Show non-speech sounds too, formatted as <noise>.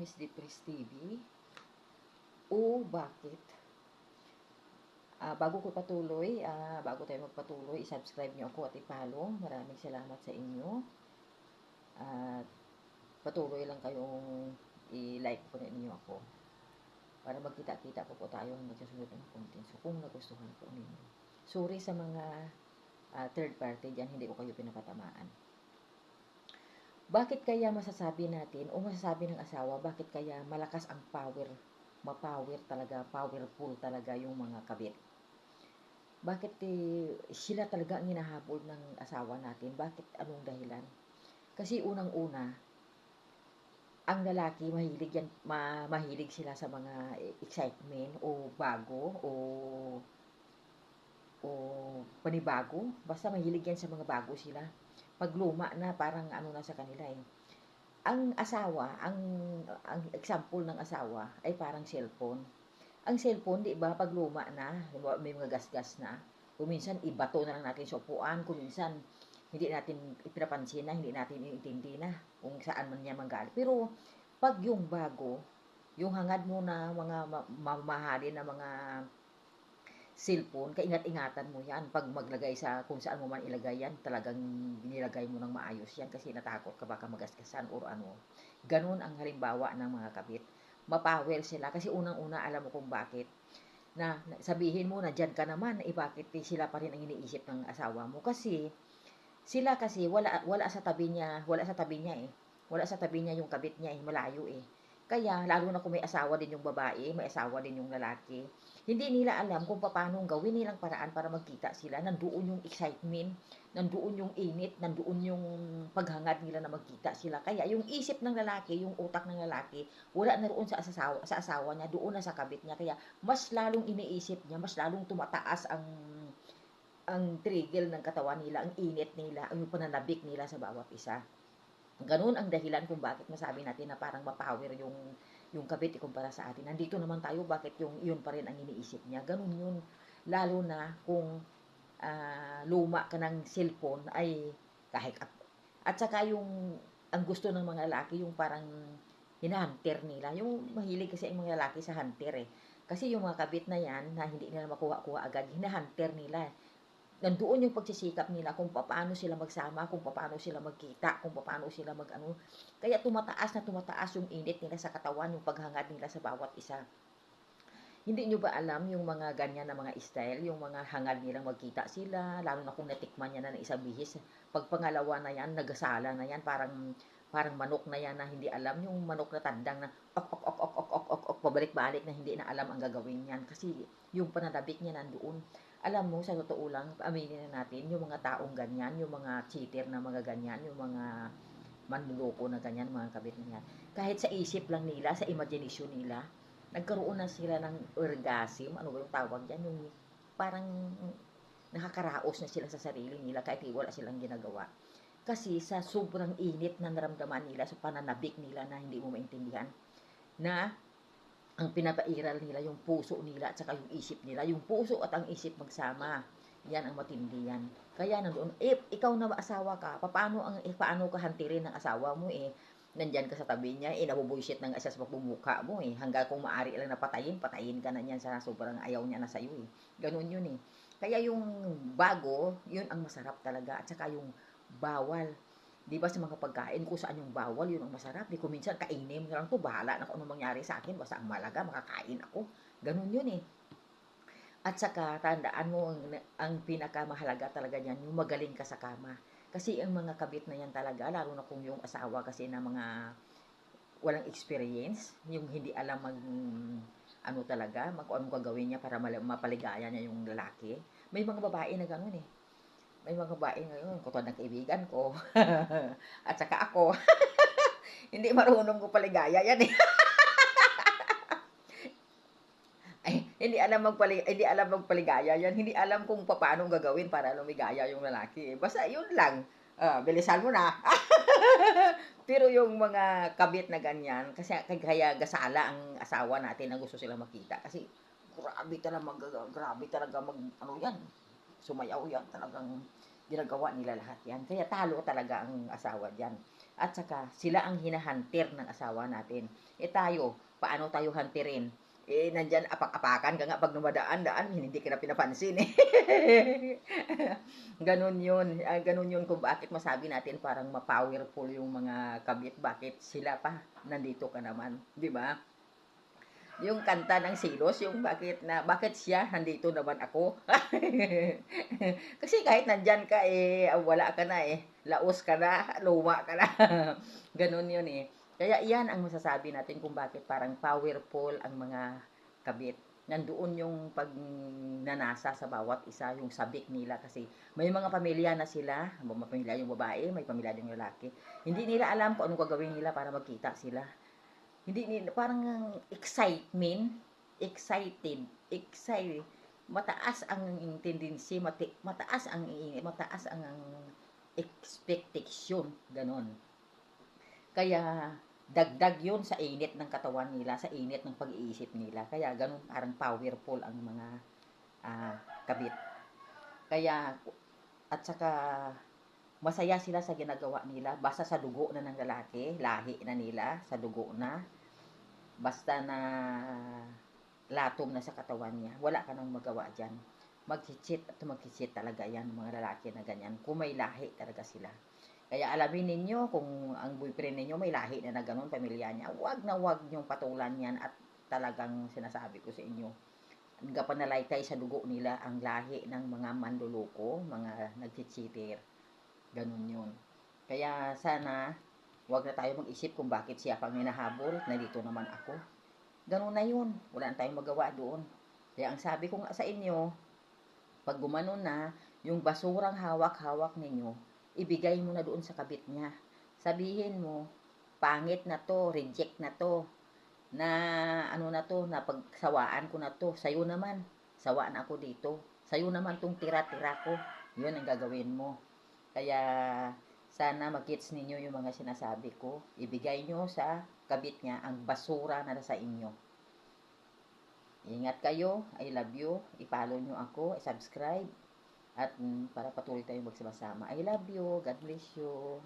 Miss Depres TV. O bakit? Ah, bago ko patuloy, ah, bago tayo magpatuloy, i-subscribe niyo ako at i-follow. Maraming salamat sa inyo. At patuloy lang kayong i-like po ninyo ako. Para magkita-kita po po tayo ng magsusunod ng content. So, kung nagustuhan po ninyo. Sorry sa mga ah, third party dyan, hindi ko kayo pinapatamaan. Bakit kaya masasabi natin o masasabi ng asawa, bakit kaya malakas ang power, mapower talaga, powerful talaga yung mga kabit? Bakit eh, sila talaga ang hinahabol ng asawa natin? Bakit anong dahilan? Kasi unang-una, ang lalaki mahilig yan, ma, mahilig sila sa mga excitement o bago o o panibago. Basta mahilig yan sa mga bago sila pag luma na parang ano na sa kanila eh. Ang asawa, ang ang example ng asawa ay parang cellphone. Ang cellphone, di ba, pag luma na, may mga gasgas na, kuminsan ibato na lang natin sa upuan, kuminsan hindi natin ipinapansin na, hindi natin iintindi na kung saan man niya manggaling. Pero pag yung bago, yung hangad mo na mga mamahalin na mga cellphone, kaingat-ingatan mo yan. Pag maglagay sa kung saan mo man ilagay yan, talagang nilagay mo ng maayos yan kasi natakot ka baka magaskasan or ano. Ganun ang halimbawa ng mga kabit. Mapawel sila kasi unang-una alam mo kung bakit. Na sabihin mo na dyan ka naman, eh bakit eh, sila pa rin ang iniisip ng asawa mo? Kasi sila kasi wala wala sa tabi niya, wala sa tabi niya eh. Wala sa tabi niya yung kabit niya eh, malayo eh. Kaya, lalo na kung may asawa din yung babae, may asawa din yung lalaki, hindi nila alam kung paano gawin nilang paraan para magkita sila. Nandoon yung excitement, nandoon yung init, nandoon yung paghangad nila na magkita sila. Kaya yung isip ng lalaki, yung utak ng lalaki, wala na roon sa asawa, sa asawa niya, doon na sa kabit niya. Kaya mas lalong iniisip niya, mas lalong tumataas ang ang trigger ng katawan nila, ang init nila, ang pananabik nila sa bawat isa. Ganun ang dahilan kung bakit masabi natin na parang mapower yung yung kabit ikumpara sa atin. Nandito naman tayo, bakit yung yun pa rin ang iniisip niya. Ganun yun. Lalo na kung uh, luma ka ng cellphone ay kahit at, at saka yung ang gusto ng mga lalaki yung parang hinahunter nila. Yung mahilig kasi ang mga lalaki sa hunter eh. Kasi yung mga kabit na yan na hindi nila makuha-kuha agad, hinahunter nila nandoon yung pagsisikap nila kung paano sila magsama, kung paano sila magkita, kung paano sila magano. Kaya tumataas na tumataas yung init nila sa katawan, yung paghangad nila sa bawat isa. Hindi nyo ba alam yung mga ganyan na mga style, yung mga hangad nilang magkita sila, lalo na kung natikman niya na ng isang bihis. Pag pangalawa na yan, nagasala na yan, parang parang manok na yan na hindi alam, yung manok na tandang na ok, ok, ok, ok, ok, ok, ok, ok pabalik-balik na hindi na alam ang gagawin niyan. Kasi yung pananabik niya nandoon alam mo, sa totoo lang, aminin na natin, yung mga taong ganyan, yung mga cheater na mga ganyan, yung mga manluloko na ganyan, mga kabit na yan, kahit sa isip lang nila, sa imagination nila, nagkaroon na sila ng orgasm, ano ba yung tawag yan, yung parang nakakaraos na sila sa sarili nila kahit wala silang ginagawa. Kasi sa sobrang init na naramdaman nila, sa pananabik nila na hindi mo maintindihan, na ang pinapairal nila yung puso nila at saka yung isip nila. Yung puso at ang isip magsama. Yan ang matindi yan. Kaya nandoon, eh, ikaw na asawa ka, paano, ang, eh, paano ka hantirin ng asawa mo eh, nandyan ka sa tabi niya, eh, nabubuisit ng asas pagmumukha mo eh, hanggang kung maari lang napatayin, patayin ka na niyan sa sobrang ayaw niya na sa'yo eh. Ganun yun eh. Kaya yung bago, yun ang masarap talaga. At saka yung bawal. Di ba sa mga pagkain, kung saan yung bawal, yun ang masarap. Di ko minsan kainin na lang to, bahala na kung ano mangyari sa akin, basta ang malaga, makakain ako. Ganun yun eh. At saka, tandaan mo, ang, ang pinakamahalaga talaga niyan, yung magaling ka sa kama. Kasi ang mga kabit na yan talaga, lalo na kung yung asawa kasi na mga walang experience, yung hindi alam mag ano talaga, mag ano gagawin niya para mapaligaya niya yung lalaki. May mga babae na ganoon eh may mga babae ngayon, katulad ng kaibigan ko. <laughs> At saka ako. <laughs> hindi marunong ko paligaya yan eh. <laughs> Ay, hindi alam magpali hindi alam magpaligaya yan. Hindi alam kung paano gagawin para lumigaya yung lalaki. Basta yun lang. Uh, bilisan mo na. Pero yung mga kabit na ganyan, kasi kaya gasala ang asawa natin na gusto sila makita. Kasi grabe talaga mag, grabe talaga mag, ano yan, sumayaw yan talagang ginagawa nila lahat yan. Kaya talo talaga ang asawa dyan. At saka, sila ang hinahantir ng asawa natin. E tayo, paano tayo hantirin? Eh, nandyan, apak-apakan ka nga pag numadaan, daan, hindi ka na pinapansin eh. <laughs> ganun yun. Ah, ganun yun kung bakit masabi natin parang ma-powerful yung mga kabit. Bakit sila pa nandito ka naman. Di ba? Yung kanta ng silos, yung bakit na, bakit siya nandito naman ako. <laughs> Kasi kahit nandyan ka, eh, wala ka na eh. Laos ka na, luma ka na. <laughs> ganun yun eh. Kaya iyan ang masasabi natin kung bakit parang powerful ang mga kabit. Nandoon yung pagnanasa sa bawat isa, yung sabik nila kasi may mga pamilya na sila, may pamilya yung babae, may pamilya yung lalaki. Hindi nila alam kung anong gagawin nila para magkita sila. Hindi nila, parang excitement, excited, excited, mataas ang tendency, mati, mataas ang mataas ang expectation, ganon. Kaya dagdag yun sa init ng katawan nila, sa init ng pag-iisip nila. Kaya ganun parang powerful ang mga uh, kabit. Kaya, at saka, masaya sila sa ginagawa nila. Basta sa dugo na ng lalaki, lahi na nila, sa dugo na. Basta na latom na sa katawan niya. Wala ka nang magawa dyan. Magchichit at magchichit talaga yan, mga lalaki na ganyan. Kung may lahi talaga sila. Kaya alamin ninyo kung ang boyfriend ninyo may lahi na na ganun, pamilya niya, wag na wag niyong patulan yan at talagang sinasabi ko sa inyo. Gapanalaykay sa dugo nila ang lahi ng mga manduloko, mga nagchichiter. Ganun yun. Kaya sana, wag na tayo mag-isip kung bakit siya pang hinahabol, nandito naman ako. Ganun na yun. Wala na tayong magawa doon. Kaya ang sabi ko nga sa inyo, pag gumanon na, yung basurang hawak-hawak ninyo, ibigay mo na doon sa kabit niya. Sabihin mo, pangit na to, reject na to, na ano na to, na pagsawaan ko na to, sayo naman, sawa na ako dito, sayo naman tong tira-tira ko, yun ang gagawin mo. Kaya, sana magkits ninyo yung mga sinasabi ko, ibigay nyo sa kabit niya ang basura na sa inyo. Ingat kayo, I love you, i-follow nyo ako, i-subscribe, at mm, para patuloy tayong magsama-sama. I love you. God bless you.